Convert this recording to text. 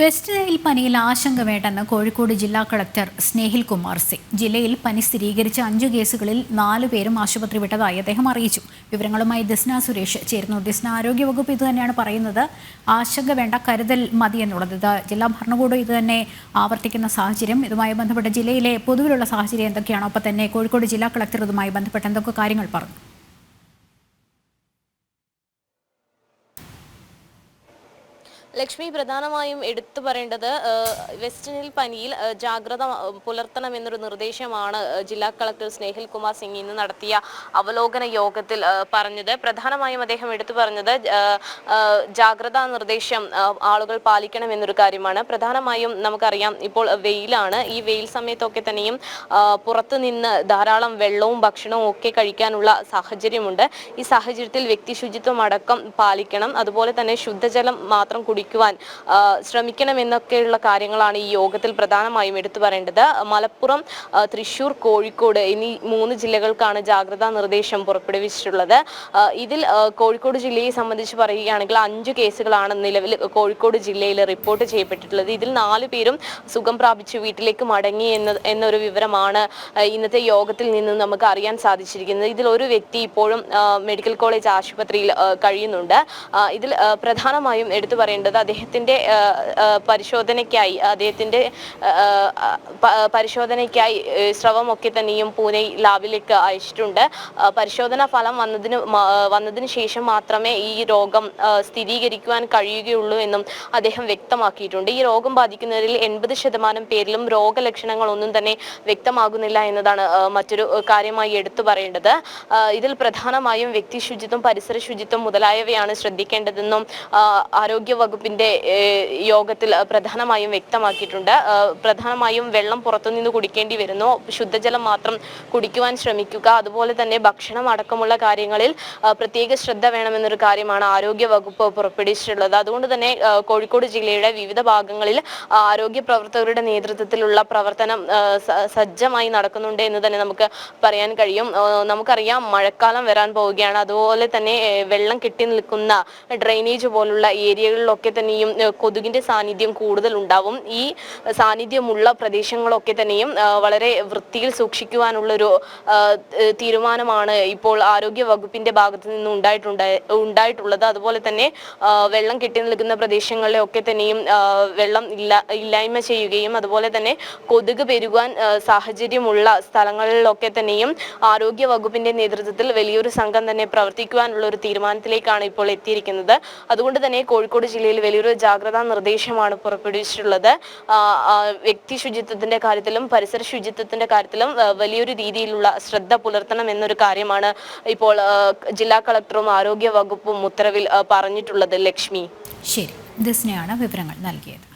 West Nile പനിയിൽ ആശങ്ക വേണ്ടെന്ന് കോഴിക്കോട് ജില്ലാ കളക്ടർ സ്നേഹിൽ കുമാർ സിംഗ് ജില്ലയിൽ പനി സ്ഥിരീകരിച്ച അഞ്ചു കേസുകളിൽ നാലു പേരും ആശുപത്രി വിട്ടതായി അദ്ദേഹം അറിയിച്ചു. വിവരങ്ങളുമായി ദിസ്ന സുരേഷ് ചേരുന്നു. ദിസ്ന ആരോഗ്യവകുപ്പ് ഇത് തന്നെയാണ് പറയുന്നത്. ആശങ്ക വേണ്ട കരുതൽ മതി എന്നുള്ളത് ഇത് ജില്ലാ ഭരണകൂടം ഇത് തന്നെ ആവർത്തിക്കുന്ന സാഹചര്യം. ഇതുമായി ബന്ധപ്പെട്ട ജില്ലയിലെ പൊതുവിലുള്ള സാഹചര്യം എന്തൊക്കെയാണോ? അപ്പം തന്നെ കോഴിക്കോട് ജില്ലാ കളക്ടർ ഇതുമായി ബന്ധപ്പെട്ട് എന്തൊക്കെ കാര്യങ്ങൾ പറഞ്ഞു? ലക്ഷ്മി പ്രധാനമായും എടുത്തു പറയേണ്ടത് വെസ്റ്റിനിൽ പനിയിൽ ജാഗ്രത പുലർത്തണം എന്നൊരു നിർദ്ദേശമാണ് ജില്ലാ കളക്ടർ സ്നേഹിൽ കുമാർ സിംഗ് ഇന്ന് നടത്തിയ അവലോകന യോഗത്തിൽ പറഞ്ഞത്. പ്രധാനമായും അദ്ദേഹം എടുത്തു പറഞ്ഞത് ജാഗ്രതാ നിർദ്ദേശം ആളുകൾ പാലിക്കണം എന്നൊരു കാര്യമാണ്. പ്രധാനമായും നമുക്കറിയാം ഇപ്പോൾ വെയിലാണ്. ഈ വെയിൽ സമയത്തൊക്കെ തന്നെയും പുറത്തു നിന്ന് ധാരാളം വെള്ളവും ഭക്ഷണവും ഒക്കെ കഴിക്കാനുള്ള സാഹചര്യമുണ്ട്. ഈ സാഹചര്യത്തിൽ വ്യക്തി ശുചിത്വം അടക്കം പാലിക്കണം. അതുപോലെ തന്നെ ശുദ്ധജലം മാത്രം കുടിക്കുവാൻ ആ, ശ്രമിക്കണം എന്നൊക്കെയുള്ള കാര്യങ്ങളാണ് ഈ യോഗത്തിൽ പ്രധാനമായും എടുത്തു പറയേണ്ടത്. മലപ്പുറം തൃശൂർ കോഴിക്കോട് എന്നീ മൂന്ന് ജില്ലകൾക്കാണ് ജാഗ്രതാ നിർദ്ദേശം പുറപ്പെടുവിച്ചിട്ടുള്ളത്. ഇതിൽ കോഴിക്കോട് ജില്ലയെ സംബന്ധിച്ച് പറയുകയാണെങ്കിൽ അഞ്ച് കേസുകളാണ് നിലവിൽ കോഴിക്കോട് ജില്ലയിൽ റിപ്പോർട്ട് ചെയ്യപ്പെട്ടിട്ടുള്ളത്. ഇതിൽ നാല് പേരും സുഖം പ്രാപിച്ച് വീട്ടിലേക്ക് മടങ്ങി എന്ന എന്നൊരു വിവരമാണ് ഇന്നത്തെ യോഗത്തിൽ നിന്ന് നമുക്ക് അറിയാൻ സാധിച്ചിരിക്കുന്നത്. ഇതിൽ ഒരു വ്യക്തി ഇപ്പോഴും മെഡിക്കൽ കോളേജ് ആശുപത്രിയിൽ കഴിയുന്നുണ്ട്. ഇതിൽ പ്രധാനമായും എടുത്തു പറയേണ്ടത് അദ്ദേഹത്തിന്റെ ആ, ആ, പരിശോധനയ്ക്കായി അദ്ദേഹത്തിന്റെ പരിശോധനയ്ക്കായി സ്രവമൊക്കെ തന്നെയും പൂനെ ലാബിലേക്ക് അയച്ചിട്ടുണ്ട്. പരിശോധനാ ഫലം വന്നതിന് വന്നതിന് ശേഷം മാത്രമേ ഈ രോഗം സ്ഥിരീകരിക്കുവാൻ കഴിയുകയുള്ളൂ എന്നും അദ്ദേഹം വ്യക്തമാക്കിയിട്ടുണ്ട്. ഈ രോഗം ബാധിക്കുന്നവരിൽ എൺപത് ശതമാനം പേരിലും രോഗലക്ഷണങ്ങൾ ഒന്നും തന്നെ വ്യക്തമാകുന്നില്ല എന്നതാണ് മറ്റൊരു കാര്യമായി എടുത്തു പറയേണ്ടത്. ഇതിൽ പ്രധാനമായും വ്യക്തി ശുചിത്വം പരിസര ശുചിത്വം മുതലായവയാണ് ശ്രദ്ധിക്കേണ്ടതെന്നും ആരോഗ്യ ആരോഗ്യ വകുപ്പിന്റെ യോഗത്തിൽ പ്രധാനമായും വ്യക്തമാക്കിയിട്ടുണ്ട്. പ്രധാനമായും വെള്ളം പുറത്തുനിന്ന് കുടിക്കേണ്ടി വരുന്നു. ശുദ്ധജലം മാത്രം കുടിക്കുവാൻ ശ്രമിക്കുക. അതുപോലെ തന്നെ ഭക്ഷണം അടക്കമുള്ള കാര്യങ്ങളിൽ പ്രത്യേക ശ്രദ്ധ വേണമെന്നൊരു കാര്യമാണ് ആരോഗ്യ വകുപ്പ് പുറപ്പെടുവിച്ചിട്ടുള്ളത്. അതുകൊണ്ട് തന്നെ കോഴിക്കോട് ജില്ലയുടെ വിവിധ ഭാഗങ്ങളിൽ ആരോഗ്യ പ്രവർത്തകരുടെ നേതൃത്വത്തിലുള്ള പ്രവർത്തനം സജ്ജമായി നടക്കുന്നുണ്ട് എന്ന് തന്നെ നമുക്ക് പറയാൻ കഴിയും. നമുക്കറിയാം മഴക്കാലം വരാൻ പോവുകയാണ്. അതുപോലെ തന്നെ വെള്ളം കെട്ടി നിൽക്കുന്ന ഡ്രെയിനേജ് പോലുള്ള ഏരിയകളിലൊക്കെ തന്നെയും ഏ, കൊതുകിന്റെ സാന്നിധ്യം കൂടുതൽ ഉണ്ടാവും ഈ സാന്നിധ്യമുള്ള പ്രദേശങ്ങളൊക്കെ തന്നെയും വളരെ വൃത്തിയിൽ സൂക്ഷിക്കുവാനുള്ള ഒരു തീരുമാനമാണ് ഇപ്പോൾ ആരോഗ്യ വകുപ്പിന്റെ ഭാഗത്ത് നിന്ന് ഉണ്ടായിട്ടുണ്ട് ഉണ്ടായിട്ടുള്ളത്. അതുപോലെ തന്നെ വെള്ളം കെട്ടി നിൽക്കുന്ന പ്രദേശങ്ങളിലൊക്കെ തന്നെയും വെള്ളം ഇല്ല ഇല്ലായ്മ ചെയ്യുകയും അതുപോലെ തന്നെ കൊതുക് പെരുകാൻ സാഹചര്യമുള്ള സ്ഥലങ്ങളിലൊക്കെ തന്നെയും ആരോഗ്യ വകുപ്പിന്റെ നേതൃത്വത്തിൽ വലിയൊരു സംഘം തന്നെ പ്രവർത്തിക്കുവാനുള്ള ഒരു തീരുമാനത്തിലേക്കാണ് ഇപ്പോൾ എത്തിയിരിക്കുന്നത്. അതുകൊണ്ട് തന്നെ കോഴിക്കോട് ജില്ലയിൽ വലിയൊരു ജാഗ്രതാ നിർദ്ദേശമാണ് പുറപ്പെടുവിച്ചിട്ടുള്ളത്. വ്യക്തി ശുചിത്വത്തിന്റെ കാര്യത്തിലും പരിസര ശുചിത്വത്തിന്റെ കാര്യത്തിലും വലിയൊരു രീതിയിലുള്ള ശ്രദ്ധ പുലർത്തണം എന്നൊരു കാര്യമാണ് ഇപ്പോൾ ജില്ലാ കളക്ടറും ആരോഗ്യ വകുപ്പും ഉത്തരവിൽ പറഞ്ഞിട്ടുള്ളത്. ലക്ഷ്മി. ശരി. ദസ്നയാണ് വിവരങ്ങൾ നൽകിയത്.